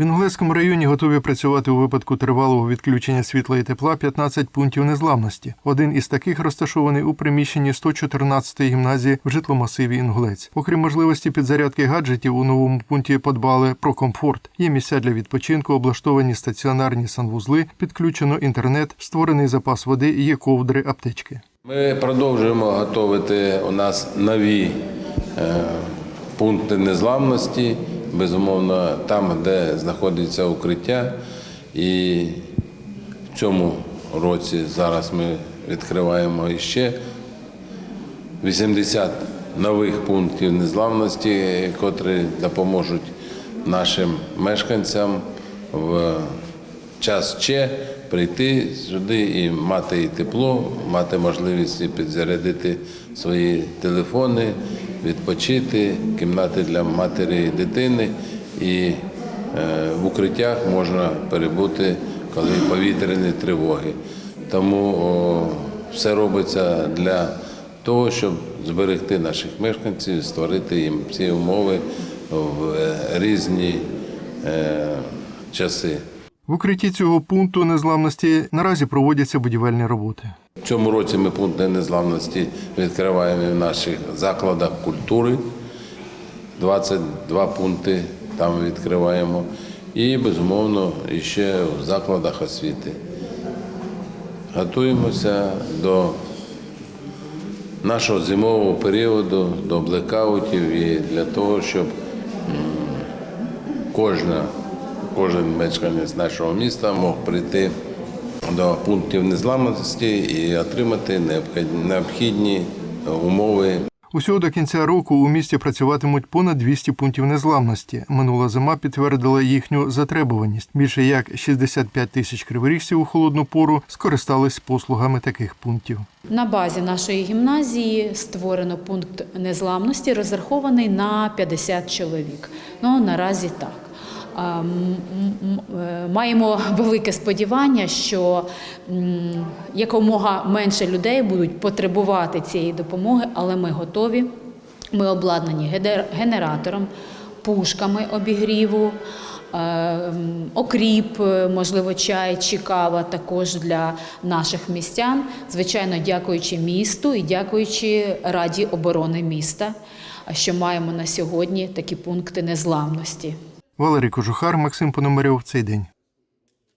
В Інгулецькому районі готові працювати у випадку тривалого відключення світла і тепла 15 пунктів незламності. Один із таких розташований у приміщенні 114-ї гімназії в житломасиві Інгулець. Окрім можливості підзарядки гаджетів, у новому пункті подбали про комфорт. Є місця для відпочинку, облаштовані стаціонарні санвузли, підключено інтернет, створений запас води, є ковдри, аптечки. Ми продовжуємо готувати у нас нові е, пункти незламності, безумовно, там, де знаходиться укриття. І в цьому році зараз ми відкриваємо іще 80 нових пунктів незламності, котрі допоможуть нашим мешканцям в час Че прийти сюди і мати і тепло, мати можливість і підзарядити свої телефони, відпочити, кімнати для матері і дитини. І е, в укриттях можна перебути, коли повітряні тривоги. Тому о, все робиться для того, щоб зберегти наших мешканців, створити їм ці умови в е, різні е, часи. В укритті цього пункту незламності наразі проводяться будівельні роботи. В цьому році ми пункти незламності відкриваємо в наших закладах культури. 22 пункти там відкриваємо. І, безумовно, ще в закладах освіти. Готуємося до нашого зимового періоду, до блекаутів і для того, щоб кожна, кожен мешканець нашого міста мог прийти до пунктів незламності і отримати необхід- необхідні умови Усього до кінця року у місті працюватимуть понад 200 пунктів незламності. Минула зима підтвердила їхню затребуваність. Більше як 65 тисяч криворіжців у холодну пору скористались послугами таких пунктів. На базі нашої гімназії створено пункт незламності, розрахований на 50 чоловік. Ну наразі так. Е, Маємо велике сподівання, що якомога менше людей будуть потребувати цієї допомоги, але ми готові. Ми обладнані генератором, пушками обігріву, е, окріп, е, можливо, чай чи кава також для наших містян. Звичайно, дякуючи місту і дякуючи Раді оборони міста, що маємо на сьогодні такі пункти незламності. Валерій Кожухар, Максим Пономарьов. Цей день.